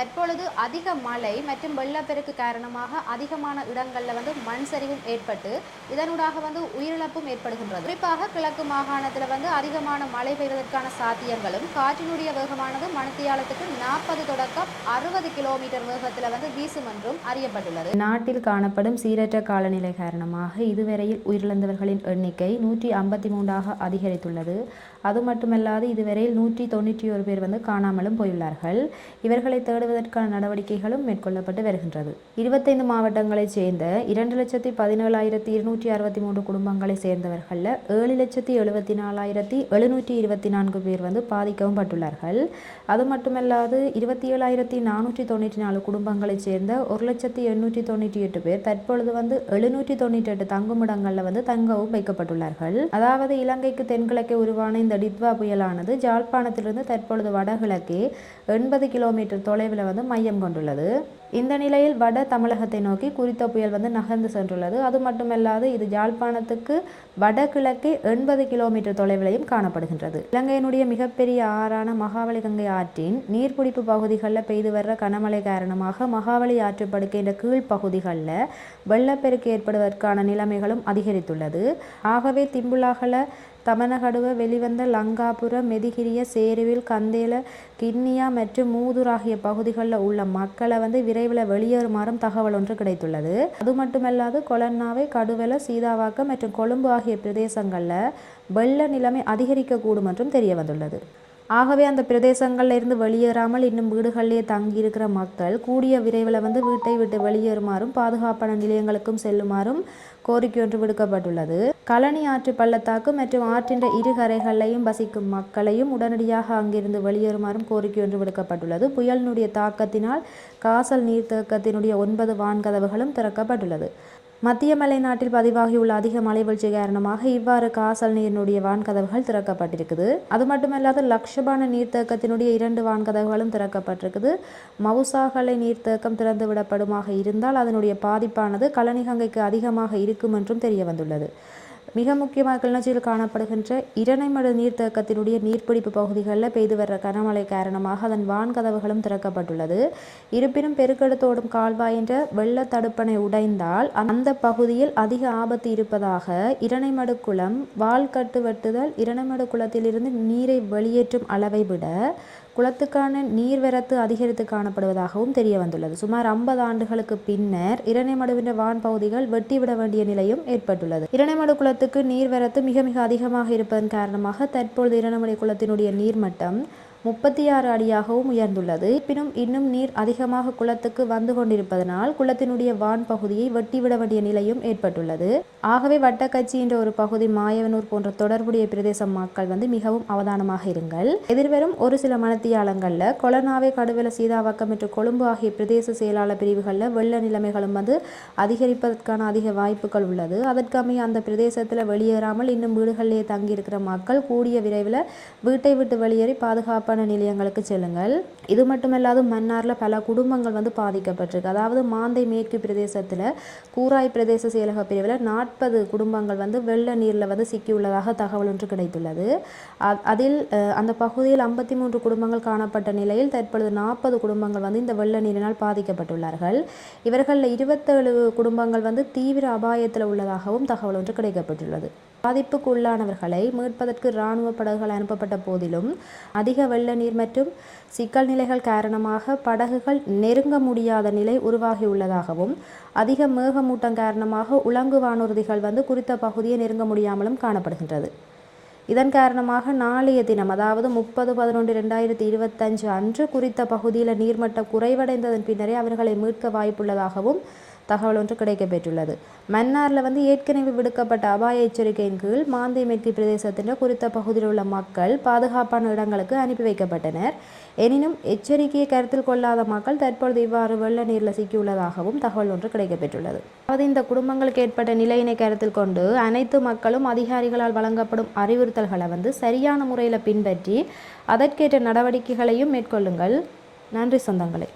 தற்பொழுது அதிக மழை மற்றும் வெள்ளப்பெருக்கு காரணமாக அதிகமான இடங்களில் வந்து மண் சரிவும் ஏற்பட்டு இதனூடாக வந்து உயிரிழப்பும் ஏற்படுகின்றது. குறிப்பாக கிழக்கு மாகாணத்தில் வந்து அதிகமான மழை பெய்வதற்கான சாத்தியங்களும் காற்றினுடைய வேகமானது மணித்தியாலத்துக்கு நாற்பது தொடக்கம் அறுபது கிலோமீட்டர் வேகத்தில் வந்து வீசும் என்றும் அறியப்பட்டுள்ளது. நாட்டில் காணப்படும் சீரற்ற காலநிலை காரணமாக இதுவரையில் உயிரிழந்தவர்களின் எண்ணிக்கை நூற்றி ஐம்பத்தி மூன்றாக அதிகரித்துள்ளது. அது மட்டுமல்லாது இதுவரையில் நூற்றி தொண்ணூற்றி ஒரு பேர் வந்து காணாமலும் போயுள்ளார்கள். இவர்களை தேடுவதற்கான நடவடிக்கைகளும் மேற்கொள்ளப்பட்டு வருகின்றது. இருபத்தைந்து மாவட்டங்களைச் சேர்ந்த இரண்டு லட்சத்தி பதினேழாயிரத்தி இருநூற்றி அறுபத்தி மூன்று குடும்பங்களை சேர்ந்தவர்களில் ஏழு லட்சத்தி எழுபத்தி நாலாயிரத்தி எழுநூற்றி இருபத்தி நான்கு பேர் வந்து பாதிக்கவும் பட்டுள்ளார்கள். அது மட்டுமல்லாது இருபத்தி ஏழாயிரத்தி நானூற்றி தொண்ணூற்றி நாலு குடும்பங்களைச் சேர்ந்த ஒரு லட்சத்தி எண்ணூற்றி தொண்ணூற்றி எட்டு பேர் தற்பொழுது வந்து எழுநூற்றி தொண்ணூற்றி எட்டு தங்குமிடங்களில் வந்து தங்கவும் வைக்கப்பட்டுள்ளார்கள். அதாவது இலங்கைக்கு தென்கிழக்கே உருவான இந்த டித்வா புயலானது ஜாழ்ப்பாணத்திலிருந்து தற்பொழுது வடகிழக்கே எண்பது கிலோமீட்டர் தொலைவில் வந்து மையம் கொண்டுள்ளது. இந்த நிலையில் வட தமிழகத்தை நோக்கி குறித்த புயல் வந்து நகர்ந்து சென்றுள்ளது. அது மட்டுமல்லாது இது யாழ்ப்பாணத்துக்கு வடகிழக்கே எண்பது கிலோமீட்டர் தொலைவிலையும் காணப்படுகின்றது. இலங்கையினுடைய மிகப்பெரிய ஆறான மகாவலி கங்கை ஆற்றின் நீர்பிடிப்பு பகுதிகளில் பெய்து வர்ற கனமழை காரணமாக மகாவலி ஆற்றுப்படுக்கையின் கீழ்ப்பகுதிகளில் வெள்ளப்பெருக்கு ஏற்படுவதற்கான நிலைமைகளும் அதிகரித்துள்ளது. ஆகவே திம்புலாகல தமனகடுவ வெளிவந்த லங்காபுர மெதிகிரிய சேருவில் கந்தேல கிண்ணியா மற்றும் மூதூர் ஆகிய பகுதிகளில் உள்ள மக்களை வந்து விரைவில் வெளியேறுமாறும் தகவல் ஒன்று கிடைத்துள்ளது. அது மட்டுமல்லாது கொலன்னாவை கடுவல சீதாவாக்கம் மற்றும் கொழும்பு ஆகிய பிரதேசங்களில் வெள்ள நிலைமை அதிகரிக்கக்கூடும் என்றும் தெரிய வந்துள்ளது ஆகவே அந்த பிரதேசங்களில் இருந்து வெளியேறாமல் இன்னும் வீடுகளிலேயே தங்கியிருக்கிற மக்கள் கூடிய விரைவில் வந்து வீட்டை விட்டு வெளியேறுமாறும் பாதுகாப்பான நிலையங்களுக்கும் செல்லுமாறும் கோரிக்கை ஒன்று விடுக்கப்பட்டுள்ளது. கழனி ஆற்று பள்ளத்தாக்கு மற்றும் ஆற்றின் இரு கரைகளையும் வசிக்கும் மக்களையும் உடனடியாக அங்கிருந்து வெளியேறுமாறும் கோரிக்கை ஒன்று விடுக்கப்பட்டுள்ளது. புயலினுடைய தாக்கத்தினால் காசல் நீர்த்தேக்கத்தினுடைய ஒன்பது வான்கதவுகளும் திறக்கப்பட்டுள்ளது. மத்திய மலை நாட்டில் பதிவாகியுள்ள அதிக மழை வீழ்ச்சி காரணமாக இவ்வாறு காசல் நீரினுடைய வான்கதவுகள் திறக்கப்பட்டிருக்குது. அது மட்டுமல்லாது லக்ஷபான நீர்த்தேக்கத்தினுடைய இரண்டு வான்கதவுகளும் திறக்கப்பட்டிருக்குது. மவுசாகலை நீர்த்தேக்கம் திறந்து விடப்படுமாக இருந்தால் அதனுடைய பாதிப்பானது கலனிகங்கைக்கு அதிகமாக இருக்கும் என்றும் தெரிய வந்துள்ளது மிக முக்கியமாக கிளிநொச்சியில் காணப்படுகின்ற இரணைமடு நீர்த்தேக்கத்தினுடைய நீர்பிடிப்பு பகுதிகளில் பெய்து வர்ற கனமழை காரணமாக அதன் வான்கதவுகளும் திறக்கப்பட்டுள்ளது. இருப்பினும் பெருக்கெடுத்தோடும் கால்வாய் என்ற வெள்ள தடுப்பணை உடைந்தால் அந்த பகுதியில் அதிக ஆபத்து இருப்பதாக இரணைமடு குளம் வால்கட்டு வெட்டுதல் இரணைமடு குளத்திலிருந்து நீரை வெளியேற்றும் அளவை விட குளத்துக்கான நீர்வரத்து அதிகரித்து காணப்படுவதாகவும் தெரிய வந்துள்ளது சுமார் ஐம்பது ஆண்டுகளுக்கு பின்னர் இரணைமடுவின் வான் பகுதிகள் வெட்டிவிட வேண்டிய நிலையும் ஏற்பட்டுள்ளது. இரணைமடு குளத்துக்கு நீர்வரத்து மிக மிக அதிகமாக இருப்பதன் காரணமாக தற்பொழுது இரணைமடை குளத்தினுடைய நீர்மட்டம் முப்பத்தி ஆறு அடியாகவும் உயர்ந்துள்ளது. இருப்பினும் இன்னும் நீர் அதிகமாக குளத்துக்கு வந்து கொண்டிருப்பதனால் குளத்தினுடைய வான் பகுதியை வெட்டிவிட வேண்டிய நிலையும் ஏற்பட்டுள்ளது. ஆகவே வட்டக்கட்சி என்ற ஒரு பகுதி மாயவனூர் போன்ற தொடர்புடைய பிரதேச மக்கள் வந்து மிகவும் அவதானமாக இருங்கள். எதிர்வரும் ஒரு சில மனத்தியாளங்களில் கொலனாவை கடுவல சீதாவாக்கம் மற்றும் கொழும்பு ஆகிய பிரதேச செயலாளர் பிரிவுகளில் வெள்ள நிலைமைகளும் வந்து அதிகரிப்பதற்கான அதிக வாய்ப்புகள் உள்ளது. அதற்கமைய அந்த பிரதேசத்தில் வெளியேறாமல் இன்னும் வீடுகளிலேயே தங்கியிருக்கிற மக்கள் கூடிய விரைவில் வீட்டை விட்டு வெளியேறி பாதுகாப்பு யாழ்ப்பாண நிலையங்களுக்கு செல்லுங்கள். இது மட்டுமல்லாது மன்னாரில் பல குடும்பங்கள் வந்து பாதிக்கப்பட்டிருக்கு. அதாவது மாந்தை மேற்கு பிரதேசத்தில் கூராய் பிரதேச செயலக பிரிவில் நாற்பது குடும்பங்கள் வந்து வெள்ள நீரில் வந்து சிக்கியுள்ளதாக தகவல் ஒன்று கிடைத்துள்ளது. அதில் அந்த பகுதியில் ஐம்பத்தி மூன்று குடும்பங்கள் காணப்பட்ட நிலையில் தற்பொழுது நாற்பது குடும்பங்கள் வந்து இந்த வெள்ள நீரினால் பாதிக்கப்பட்டுள்ளார்கள். இவர்களில் இருபத்தேழு குடும்பங்கள் வந்து தீவிர அபாயத்தில் உள்ளதாகவும் தகவல் ஒன்று கிடைக்கப்பட்டுள்ளது. பாதிப்புக்குள்ளானவர்களை மீட்பதற்கு இராணுவ படகுகள் அனுப்பப்பட்ட போதிலும் அதிக வெள்ள நீர் மற்றும் சிக்கல் நிலைகள் காரணமாக படகுகள் நெருங்க முடியாத நிலை உருவாகியுள்ளதாகவும் அதிக மேகமூட்டம் காரணமாக உலங்கு வானூர்திகள் வந்து குறித்த பகுதியை நெருங்க முடியாமலும் காணப்படுகின்றது. இதன் காரணமாக நாளைய தினம் அதாவது முப்பது பதினொன்று ரெண்டாயிரத்தி இருபத்தஞ்சு அன்று குறித்த பகுதியில் நீர்மட்டம் குறைவடைந்ததன் பின்னரே அவர்களை மீட்க வாய்ப்புள்ளதாகவும் தகவல் ஒன்று கிடைக்கப்பெற்றுள்ளது. மன்னாரில் வந்து ஏற்கனவே விடுக்கப்பட்ட அபாய எச்சரிக்கையின் கீழ் மாந்தை மேற்கு பிரதேசத்தின் குறித்த பகுதியில் உள்ள மக்கள் பாதுகாப்பான இடங்களுக்கு அனுப்பி வைக்கப்பட்டனர். எனினும் எச்சரிக்கையை கருத்தில் கொள்ளாத மக்கள் தற்பொழுது இவ்வாறு வெள்ள நீரில் சிக்கியுள்ளதாகவும் தகவல் ஒன்று கிடைக்கப்பெற்றுள்ளது. அதாவது இந்த குடும்பங்களுக்கு ஏற்பட்ட நிலையினை கருத்தில் கொண்டு அனைத்து மக்களும் அதிகாரிகளால் வழங்கப்படும் அறிவுறுத்தல்களை வந்து சரியான முறையில் பின்பற்றி அதற்கேற்ற நடவடிக்கைகளையும் மேற்கொள்ளுங்கள். நன்றி சொந்தங்களே.